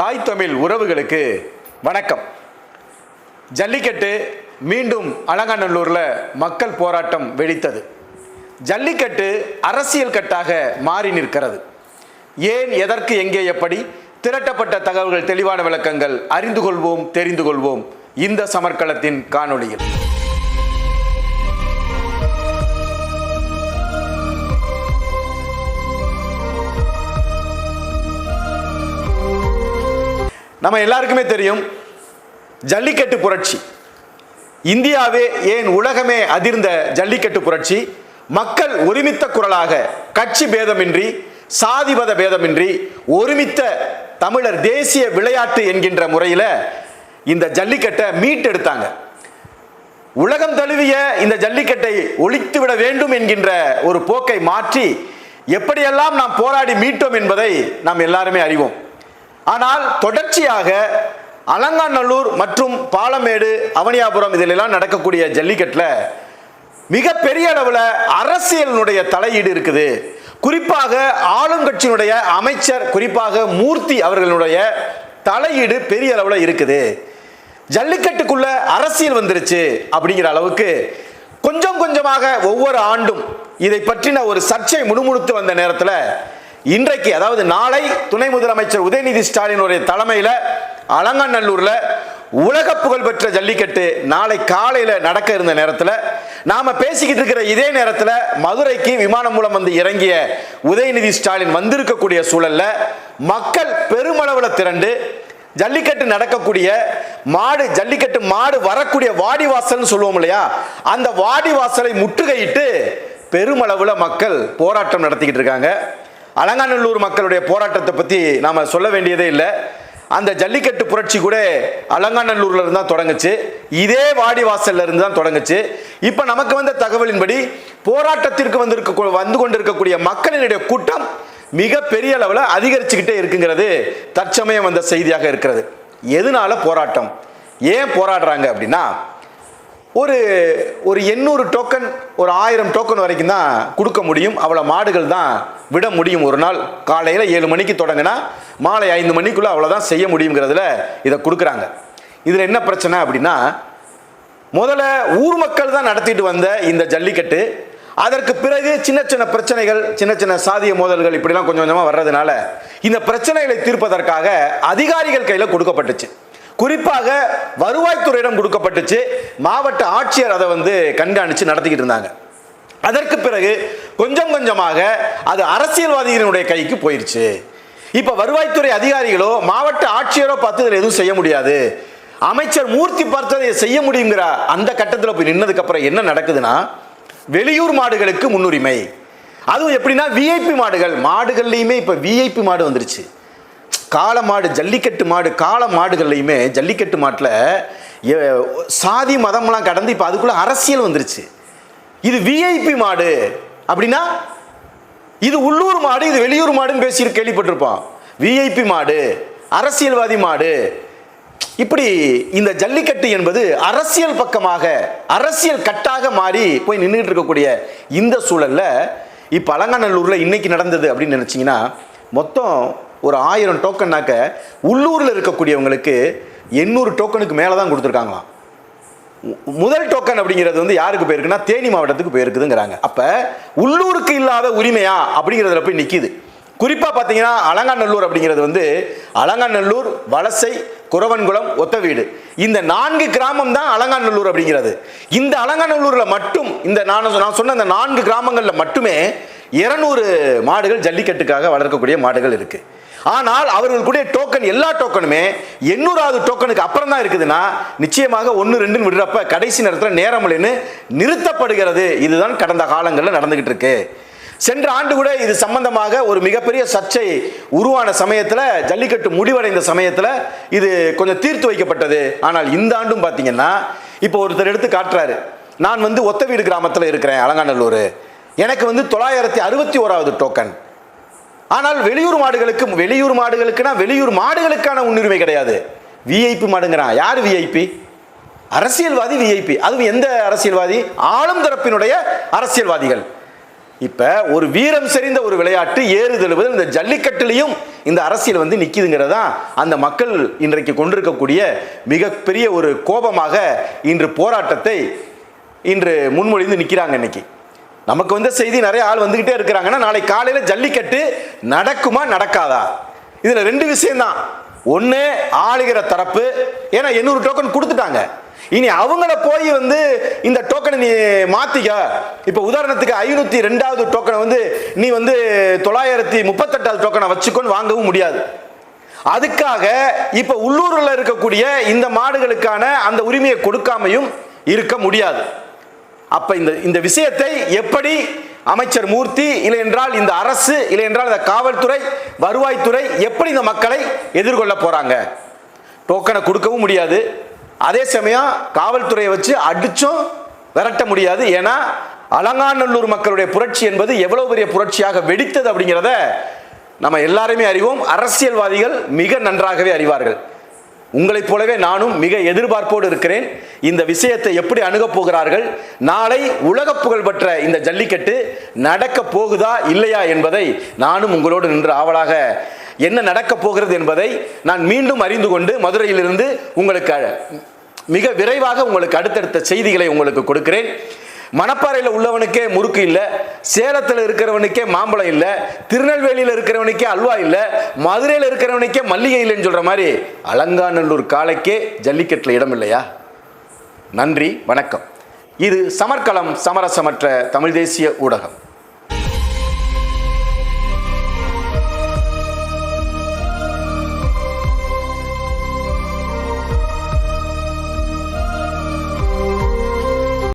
தாய் தமிழ் உறவுகளுக்கு வணக்கம். ஜல்லிக்கட்டு மீண்டும் அலங்காநல்லூரில் மக்கள் போராட்டம் வெடித்தது. ஜல்லிக்கட்டு அரசியல் கட்டாக மாறி நிற்கிறது. ஏன் எதற்கு எங்கே எப்படி? திரட்டப்பட்ட தகவல்கள் தெளிவான விளக்கங்கள் அறிந்து கொள்வோம் தெரிந்து கொள்வோம். இந்த சமர்க்களத்தின் காணொளியில். நம்ம எல்லாருக்குமே தெரியும் ஜல்லிக்கட்டு புரட்சி. இந்தியாவே ஏன் உலகமே அதிர்ந்த ஜல்லிக்கட்டு புரட்சி? மக்கள் ஒருமித்த குரலாக கட்சி பேதமின்றி சாதிபத பேதமின்றி ஒருமித்த தமிழர் தேசிய விளையாட்டு என்கின்ற முறையில் இந்த ஜல்லிக்கட்டை மீட்டெடுத்தாங்க. உலகம் தழுவிய இந்த ஜல்லிக்கட்டை ஒழித்து விட வேண்டும் என்கின்ற ஒரு போக்கை மாற்றி எப்படியெல்லாம் நாம் போராடி மீட்டோம் என்பதை நாம் எல்லாருமே அறிவோம். ஆனால் தொடர்ச்சியாக அலங்காநல்லூர் மற்றும் பாலமேடு அவனியாபுரம் இதிலெல்லாம் நடக்கக்கூடிய ஜல்லிக்கட்டில் மிகப்பெரிய அளவில் அரசியலினுடைய தலையீடு இருக்குது. குறிப்பாக ஆளுங்கட்சியினுடைய அமைச்சர் குறிப்பாக மூர்த்தி அவர்களுடைய தலையீடு பெரிய அளவில் இருக்குது. ஜல்லிக்கட்டுக்குள்ள அரசியல் வந்துருச்சு அப்படிங்கிற அளவுக்கு கொஞ்சம் கொஞ்சமாக ஒவ்வொரு ஆண்டும் இதை பற்றின ஒரு சர்ச்சை முணுமுணுத்து வந்த நேரத்தில் இன்றைக்கு அதாவது நாளை துணை முதலமைச்சர் உதயநிதி ஸ்டாலினுடைய தலைமையில் அலங்காநல்லூரில் உலக புகழ்பெற்ற ஜல்லிக்கட்டு நாளை காலையில் நடக்க இருந்த நேரத்தில் நாம் பேசிக்கிட்டு இருக்கிற இதே நேரத்தில் மதுரைக்கு விமானம் மூலம் வந்து இறங்கிய உதயநிதி ஸ்டாலின் வந்திருக்கக்கூடிய சூழல்ல மக்கள் பெருமளவில் திரண்டு ஜல்லிக்கட்டு நடக்கக்கூடிய மாடு ஜல்லிக்கட்டு மாடு வரக்கூடிய வாடிவாசல்னு சொல்லுவோம் இல்லையா? அந்த வாடிவாசலை முற்றுகையிட்டு பெருமளவில் மக்கள் போராட்டம் நடத்திக்கிட்டு இருக்காங்க. அலங்காநல்லூர் மக்களுடைய போராட்டத்தை பற்றி நாம் சொல்ல வேண்டியதே இல்லை. அந்த ஜல்லிக்கட்டு புரட்சி கூட அலங்காநல்லூர்ல இருந்து தான் தொடங்குச்சு. இதே வாடிவாசல்ல இருந்து தான் தொடங்குச்சு. இப்போ நமக்கு வந்த தகவலின்படி போராட்டத்திற்கு வந்திருக்க வந்து கொண்டிருக்கக்கூடிய மக்களினுடைய கூட்டம் மிக பெரிய அளவில் அதிகரிச்சுக்கிட்டே இருக்குங்கிறது தற்சமயம் வந்த செய்தியாக இருக்கிறது. எதனால போராட்டம்? ஏன் போராடுறாங்க அப்படின்னா ஒரு ஒரு எண்ணூறு டோக்கன் ஒரு ஆயிரம் டோக்கன் வரைக்கும் தான் கொடுக்க முடியும். அவ்வளோ மாடுகள் தான் விட முடியும். ஒரு நாள் காலையில் ஏழு மணிக்கு தொடங்கினா மாலை ஐந்து மணிக்குள்ளே அவ்வளோதான் செய்ய முடியுங்கிறதுல இதை கொடுக்குறாங்க. இதில் என்ன பிரச்சனை அப்படின்னா முதல்ல ஊர் மக்கள் தான் நடத்திட்டு வந்த இந்த ஜல்லிக்கட்டு. அதற்கு பிறகு சின்ன சின்ன பிரச்சனைகள் சின்ன சின்ன சாதிய மோதல்கள் இப்படிலாம் கொஞ்சம் கொஞ்சமாக வர்றதுனால இந்த பிரச்சனைகளை தீர்ப்பதற்காக அதிகாரிகள் கையில் கொடுக்கப்பட்டுச்சு. குறிப்பாக வருவாய்த்துறையிடம் கொடுக்கப்பட்டுச்சு. மாவட்ட ஆட்சியர் அதை வந்து கண்காணித்து நடத்திக்கிட்டு இருந்தாங்க. அதற்கு பிறகு கொஞ்சம் கொஞ்சமாக அது அரசியல்வாதிகளினுடைய கைக்கு போயிடுச்சு இப்போ வருவாய்த்துறை அதிகாரிகளோ மாவட்ட ஆட்சியரோ பார்த்து இதில் எதுவும் செய்ய முடியாது. அமைச்சர் மூர்த்தி பார்த்ததை செய்ய முடியுங்கிற அந்த கட்டத்தில் போய் நின்னதுக்கப்புறம் என்ன நடக்குதுன்னா வெளியூர் மாடுகளுக்கு முன்னுரிமை. அதுவும் எப்படின்னா விஐபி மாடுகள். மாடுகள்லையுமே இப்போ விஐபி மாடு வந்துருச்சு. காளை மாடு ஜல்லிக்கட்டு மாடு காளை மாடுகள்லையுமே ஜல்லிக்கட்டு மாட்டில் சாதி மதம்லாம் கடந்து இப்போ அதுக்குள்ளே அரசியல் வந்துருச்சு. இது விஐபி மாடு அப்படின்னா இது உள்ளூர் மாடு இது வெளியூர் மாடுன்னு பேசி கேள்விப்பட்டிருப்போம். விஐபி மாடு அரசியல்வாதி மாடு. இப்படி இந்த ஜல்லிக்கட்டு என்பது அரசியல் பக்கமாக அரசியல் கட்டாக மாறி போய் நின்றுட்டு இருக்கக்கூடிய இந்த சூழல்ல இப்போ அலங்காநல்லூரில் இன்னைக்கு நடந்தது அப்படின்னு நினச்சிங்கன்னா மொத்தம் ஒரு ஆயிரம் டோக்கன்னாக்க உள்ளூரில் இருக்கக்கூடியவங்களுக்கு எண்ணூறு டோக்கனுக்கு மேலே தான் கொடுத்துருக்காங்களாம். மு- முதல் டோக்கன் அப்படிங்கிறது வந்து யாருக்கு போயிருக்குன்னா தேனி மாவட்டத்துக்கு போயிருக்குதுங்கிறாங்க. அப்போ உள்ளூருக்கு இல்லாத உரிமையா அப்படிங்கிறதுல போய் நிற்கிது குறிப்பாக பார்த்தீங்கன்னா அலங்காநல்லூர் அப்படிங்கிறது வந்து அலங்காநல்லூர் வலசை குறவன்குளம் ஒத்தவீடு இந்த நான்கு கிராமம் தான் அலங்காநல்லூர் அப்படிங்கிறது. இந்த அலங்காநல்லூரில் மட்டும் இந்த நான் நான் சொன்ன இந்த நான்கு கிராமங்களில் மட்டுமே இருநூறு மாடுகள் ஜல்லிக்கட்டுக்காக வளர்க்கக்கூடிய மாடுகள் இருக்குது ஆனால் அவர்களுக்குடைய டோக்கன் எல்லா டோக்கனுமே எண்ணூறாவது டோக்கனுக்கு அப்புறம் தான் இருக்குதுன்னா நிச்சயமாக ஒன்று ரெண்டுன்னு விடுறப்ப கடைசி நேரத்தில் நேரம் நிறுத்தப்படுகிறது. இதுதான் கடந்த காலங்களில் நடந்துகிட்டு இருக்கு. சென்ற ஆண்டு கூட இது சம்பந்தமாக ஒரு மிகப்பெரிய சர்ச்சை உருவான சமயத்தில் ஜல்லிக்கட்டு முடிவடைந்த சமயத்தில் இது கொஞ்சம் தீர்த்து வைக்கப்பட்டது. ஆனால் இந்த ஆண்டும் பார்த்தீங்கன்னா இப்போ ஒருத்தர் எடுத்து காட்டுறாரு. நான் வந்து ஒத்த வீடு கிராமத்தில் இருக்கிறேன் அலங்காநல்லூர். எனக்கு வந்து தொள்ளாயிரத்தி அறுபத்தி ஓராவது டோக்கன் ஆனால் வெளியூர் மாடுகளுக்கு வெளியூர் மாடுகளுக்குனா வெளியூர் மாடுகளுக்கான முன்னுரிமை கிடையாது. விஐபி மாடுங்கிறான். யார் விஐபி அரசியல்வாதி விஐபி அதுவும் எந்த அரசியல்வாதி? ஆளும் தரப்பினுடைய அரசியல்வாதிகள். இப்போ ஒரு வீரம் செறிந்த ஒரு விளையாட்டு ஏறுதழுவது இந்த ஜல்லிக்கட்டுலையும் இந்த அரசியல் வந்து நிற்கிதுங்கிறது தான் அந்த மக்கள் இன்றைக்கு கொண்டிருக்கக்கூடிய மிகப்பெரிய ஒரு கோபமாக இன்று போராட்டத்தை இன்று முன்மொழிந்து நிற்கிறாங்க இன்னைக்கு. நமக்கு வந்த செய்தி நிறைய ஆள் வந்துக்கிட்டே இருக்கிறாங்கன்னா நாளை காலையில் ஜல்லிக்கட்டு நடக்குமா நடக்காதா? இதில் ரெண்டு விஷயம்தான். ஒன்று ஆளுகிற தரப்பு. ஏன்னா எண்ணூறு டோக்கன் கொடுத்துட்டாங்க. இனி அவங்கள போய் வந்து இந்த டோக்கனை நீ மாத்திக்க. இப்போ உதாரணத்துக்கு ஐநூத்தி ரெண்டாவது டோக்கனை வந்து நீ வந்து தொள்ளாயிரத்தி முப்பத்தெட்டாவது டோக்கனை வச்சுக்கொண்டு வாங்கவும் முடியாது. அதுக்காக இப்ப உள்ளூர்ல இருக்கக்கூடிய இந்த மாடுகளுக்கான அந்த உரிமையை கொடுக்காமையும் இருக்க முடியாது. அப்ப இந்த இந்த விஷயத்தை எப்படி அமைச்சர் மூர்த்தி இல்லை என்றால் இந்த அரசு இல்லை என்றால் இந்த காவல்துறை வருவாய்த்துறை எப்படி இந்த மக்களை எதிர்கொள்ள போறாங்க? டோக்கனை கொடுக்கவும் முடியாது. அதே சமயம் காவல்துறையை வச்சு அடிச்சும் விரட்ட முடியாது. ஏன்னா அலங்காநல்லூர் மக்களுடைய புரட்சி என்பது எவ்வளவு பெரிய புரட்சியாக வெடித்தது அப்படிங்கிறத நம்ம எல்லாருமே அறிவோம். அரசியல்வாதிகள் மிக நன்றாகவே அறிவார்கள். உங்களைப் போலவே நானும் மிக எதிர்பார்ப்போடு இருக்கிறேன். இந்த விஷயத்தை எப்படி அணுகப் போகிறார்கள்? நாளை உலக புகழ்பெற்ற இந்த ஜல்லிக்கட்டு நடக்க போகுதா இல்லையா என்பதை நானும் உங்களோடு நின்று ஆவலாக என்ன நடக்கப் போகிறது என்பதை நான் மீண்டும் அறிந்து கொண்டு மதுரையிலிருந்து உங்களுக்கு மிக விரைவாக உங்களுக்கு அடுத்தடுத்த செய்திகளை உங்களுக்கு கொடுக்கிறேன். மணப்பாறையில் உள்ளவனுக்கே முறுக்கு இல்லை சேலத்தில் இருக்கிறவனுக்கே மாம்பழம் இல்லை திருநெல்வேலியில் இருக்கிறவனுக்கே அல்வா இல்லை மதுரையில் இருக்கிறவனுக்கே மல்லிகை இல்லைன்னு சொல்கிற மாதிரி அலங்காநல்லூர் காலைக்கே ஜல்லிக்கட்டில் இடம் இல்லையா? நன்றி வணக்கம். இது சமர்க்களம் சமரசமற்ற தமிழ் தேசிய ஊடகம்.